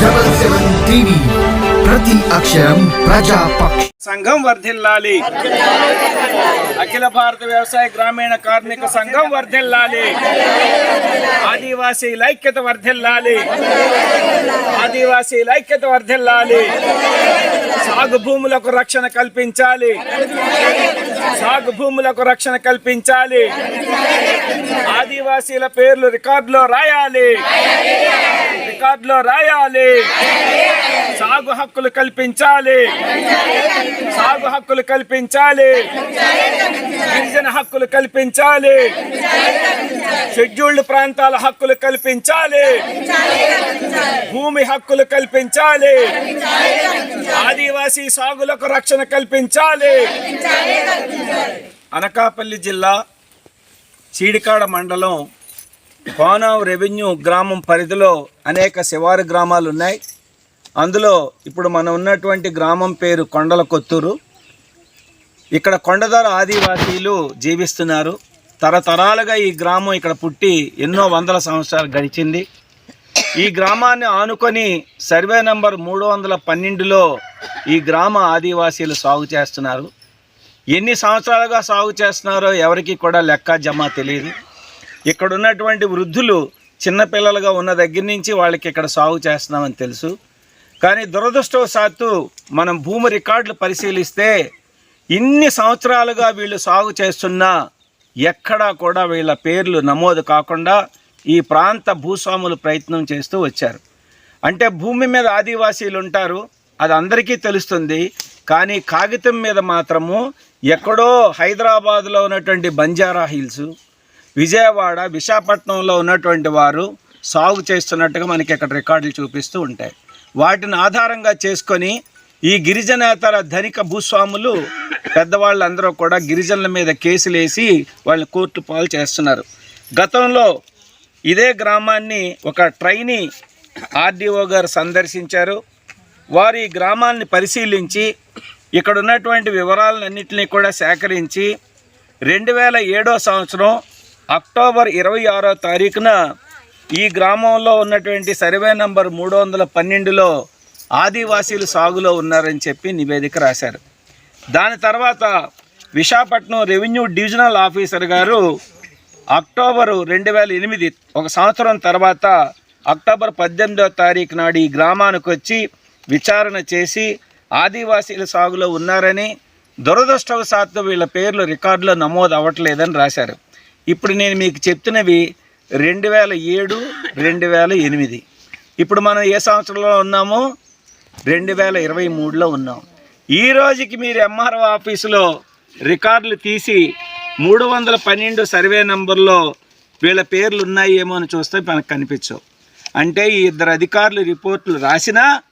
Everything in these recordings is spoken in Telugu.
డబల్ సెవెన్ టీవీ ప్రతి అక్షరం ప్రజాపక్ష సంఘం వర్ధిల్లాలి అఖిల భారత వ్యవసాయ గ్రామీణ కార్మిక సంఘం వర్ధిల్లాలి. ఆదివాసీ ఐక్యత వర్ధిల్లాలి. ఆదివాసీ ఐక్యత వర్ధిల్లాలి. సాగు భూములకు రక్షణ కల్పించాలి. సాగు భూములకు రక్షణ కల్పించాలి. ఆదివాసీల పేర్లు రికార్డులో రాయాలి. రికార్డులో రాయాలి. సాగు హక్కులు కల్పించాలి. సాగు హక్కులు కల్పించాలి. గిరిజన హక్కులు కల్పించాలి. షెడ్యూల్డ్ ప్రాంతాల హక్కులు కల్పించాలి. భూమి హక్కులు కల్పించాలి. ఆదివాసీ సాగులకు రక్షణ కల్పించాలి. అనకాపల్లి జిల్లా చీడికాడ మండలం కోనం రెవెన్యూ గ్రామం పరిధిలో అనేక శివారు గ్రామాలు ఉన్నాయి. అందులో ఇప్పుడు మనం ఉన్నటువంటి గ్రామం పేరు కొండల కొత్తూరు. ఇక్కడ కొండదార ఆదివాసీలు జీవిస్తున్నారు. తరతరాలుగా ఈ గ్రామం ఇక్కడ పుట్టి ఎన్నో వందల సంవత్సరాలు గడిచింది. ఈ గ్రామాన్ని ఆనుకొని సర్వే నంబర్ మూడు వందల పన్నెండులో ఈ గ్రామ ఆదివాసీలు సాగు చేస్తున్నారు. ఎన్ని సంవత్సరాలుగా సాగు చేస్తున్నారో ఎవరికి కూడా లెక్క జమ తెలియదు. ఇక్కడ ఉన్నటువంటి వృద్ధులు చిన్నపిల్లలుగా ఉన్న దగ్గర నుంచి వాళ్ళకి ఇక్కడ సాగు చేస్తున్నామని తెలుసు. కానీ దురదృష్టవశాత్తు మనం భూమి రికార్డులు పరిశీలిస్తే ఇన్ని సంవత్సరాలుగా వీళ్ళు సాగు చేస్తున్నా ఎక్కడా కూడా వీళ్ళ పేర్లు నమోదు కాకుండా ఈ ప్రాంత భూస్వాములు ప్రయత్నం చేస్తూ వచ్చారు. అంటే భూమి మీద ఆదివాసీలు ఉంటారు అది అందరికీ తెలుస్తుంది కానీ కాగితం మీద మాత్రము ఎక్కడో హైదరాబాద్లో ఉన్నటువంటి బంజారా హిల్స్ విజయవాడ విశాఖపట్నంలో ఉన్నటువంటి వారు సాగు చేస్తున్నట్టుగా మనకి ఇక్కడ రికార్డులు చూపిస్తూ ఉంటాయి. వాటిని ఆధారంగా చేసుకొని ఈ గిరిజనేతర ధనిక భూస్వాములు పెద్దవాళ్ళందరూ కూడా గిరిజనుల మీద కేసులు వేసి కోర్టు పాలు చేస్తున్నారు. గతంలో ఇదే గ్రామాన్ని ఒక ట్రైనీ ఆర్డీఓ గారు సందర్శించారు. వారు ఈ గ్రామాన్ని పరిశీలించి ఇక్కడ ఉన్నటువంటి వివరాలన్నింటినీ కూడా సేకరించి రెండు వేల ఏడో సంవత్సరం అక్టోబర్ ఇరవై ఆరో తారీఖున ఈ గ్రామంలో ఉన్నటువంటి సర్వే నంబర్ మూడు వందల పన్నెండులో ఆదివాసీలు సాగులో ఉన్నారని చెప్పి నివేదిక రాశారు. దాని తర్వాత Visakhapatnam revenue divisional officer garu October రెండు వేల ఎనిమిది ఒక సంవత్సరం తర్వాత అక్టోబర్ పద్దెనిమిదో తారీఖు నాడు ఈ గ్రామానికి వచ్చి విచారణ చేసి ఆదివాసీల సాగులో ఉన్నారని దురదృష్టవశాత్తు వీళ్ళ పేర్లు రికార్డులో నమోదు అవ్వట్లేదని రాశారు. ఇప్పుడు నేను మీకు చెప్తున్నవి రెండు వేల ఏడు రెండు వేల ఎనిమిది. ఇప్పుడు మనం ఏ సంవత్సరంలో ఉన్నామో? రెండు వేల ఇరవై మూడులో ఉన్నాం. ఈ రోజుకి మీరు ఎంఆర్ఓ ఆఫీసులో రికార్డులు తీసి మూడు వందల పన్నెండు సర్వే నంబర్లో వీళ్ళ పేర్లు ఉన్నాయేమో అని చూస్తే మనకు కనిపించవు. అంటే ఈ ఇద్దరు అధికారులు రిపోర్ట్లు రాసినా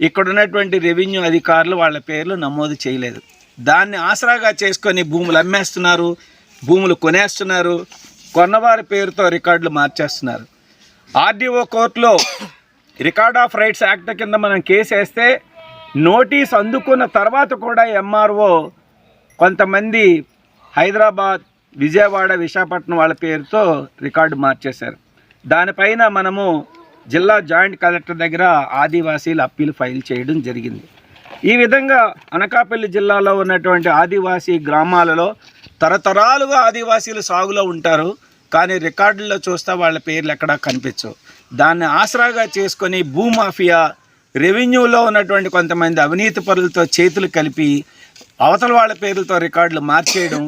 ఇక్కడ ఉన్నటువంటి రెవెన్యూ అధికారులు వాళ్ళ పేర్లు నమోదు చేయలేదు. దాన్ని ఆసరాగా చేసుకొని భూములు అమ్మేస్తున్నారు భూములు కొనేస్తున్నారు కొన్నవారి పేరుతో రికార్డులు మార్చేస్తున్నారు. ఆర్డీఓ కోర్టులో రికార్డ్ ఆఫ్ రైట్స్ యాక్ట్ కింద మనం కేసు వేస్తే నోటీస్ అందుకున్న తర్వాత కూడా ఎంఆర్ఓ కొంతమంది హైదరాబాద్ విజయవాడ విశాఖపట్నం వాళ్ళ పేరుతో రికార్డు మార్చేశారు. దానిపైన మనము జిల్లా జాయింట్ కలెక్టర్ దగ్గర ఆదివాసీలు అప్పీల్ ఫైల్ చేయడం జరిగింది. ఈ విధంగా అనకాపల్లి జిల్లాలో ఉన్నటువంటి ఆదివాసీ గ్రామాలలో తరతరాలుగా ఆదివాసీలు సాగులో ఉంటారు కానీ రికార్డుల్లో చూస్తే వాళ్ళ పేర్లు ఎక్కడా కనిపించవు. దాన్ని ఆసరాగా చేసుకొని భూమాఫియా రెవెన్యూలో ఉన్నటువంటి కొంతమంది అవినీతి పరులతో చేతులు కలిపి అవతల వాళ్ళ పేర్లతో రికార్డులు మార్చేయడం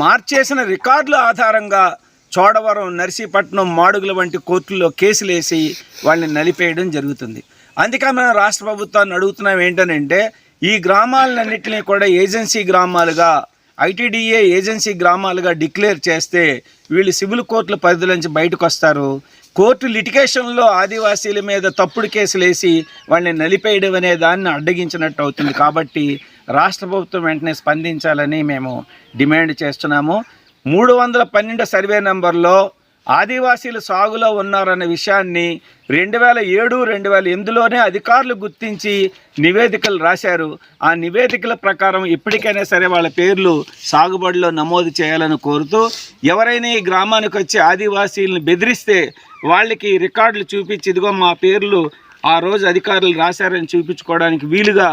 మార్చేసిన రికార్డుల ఆధారంగా చోడవరం నర్సీపట్నం మాడుగుల వంటి కోర్టుల్లో కేసులు వేసి వాళ్ళని నలిపేయడం జరుగుతుంది. అందుకే మనం రాష్ట్ర ప్రభుత్వాన్ని అడుగుతున్నాం ఏంటనంటే ఈ గ్రామాలన్నింటినీ కూడా ఏజెన్సీ గ్రామాలుగా ఐటీడీఏ ఏజెన్సీ గ్రామాలుగా డిక్లేర్ చేస్తే వీళ్ళు సివిల్ కోర్టుల పరిధి నుంచి బయటకు వస్తారు కోర్టు లిటికేషన్లో ఆదివాసీల మీద తప్పుడు కేసులు వేసి వాళ్ళని నలిపేయడం అనే దాన్ని అడ్డగించినట్టు అవుతుంది. కాబట్టి రాష్ట్ర ప్రభుత్వం వెంటనే స్పందించాలని మేము డిమాండ్ చేస్తున్నాము. మూడు వందల పన్నెండు సర్వే నెంబర్లో ఆదివాసీలు సాగులో ఉన్నారన్న విషయాన్ని రెండు వేల ఏడు రెండు వేల ఎనిమిదిలోనే అధికారులు గుర్తించి నివేదికలు రాశారు. ఆ నివేదికల ప్రకారం ఇప్పటికైనా సరే వాళ్ళ పేర్లు సాగుబడిలో నమోదు చేయాలని కోరుతూ ఎవరైనా ఈ గ్రామానికి వచ్చి ఆదివాసీలను బెదిరిస్తే వాళ్ళకి రికార్డులు చూపించి ఇదిగో మా పేర్లు ఆ రోజు అధికారులు రాశారని చూపించుకోవడానికి వీలుగా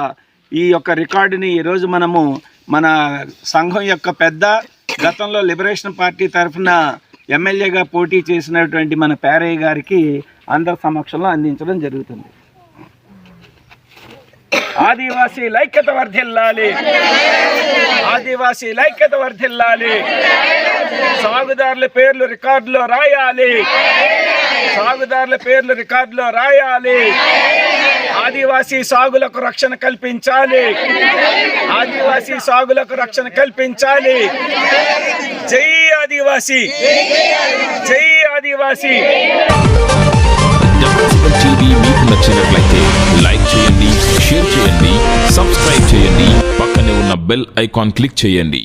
ఈ యొక్క రికార్డుని ఈరోజు మనము మన సంఘం యొక్క పెద్ద గతంలో లిబరేషన్ పార్టీ తరఫున ఎమ్మెల్యేగా పోటీ చేసినటువంటి మన పేరయ్య గారికి అందరి సమక్షంలో అందించడం జరుగుతుంది. ఆదివాసీ లైక్యత వర్ధిల్లాలి. ఆదివాసీ లైక్యత వర్ధిల్లాలి. సాగుదారుల పేర్లు రికార్డులో రాయాలి. సాగుదారుల పేర్లు రికార్డులో రాయాలి. ఆదివాసీ సాగులకు రక్షణ కల్పించాలి. ఆదివాసీ సాగులకు రక్షణ కల్పించాలి. జై ఆదివాసి. జై ఆదివాసి. డబ్ల్యూసీఎల్ టీవీ మీకు నచ్చినట్లయితే లైక్ చేయండి షేర్ చేయండి సబ్స్క్రైబ్ చేయండి పక్కనే ఉన్న బెల్ ఐకాన్ క్లిక్ చేయండి.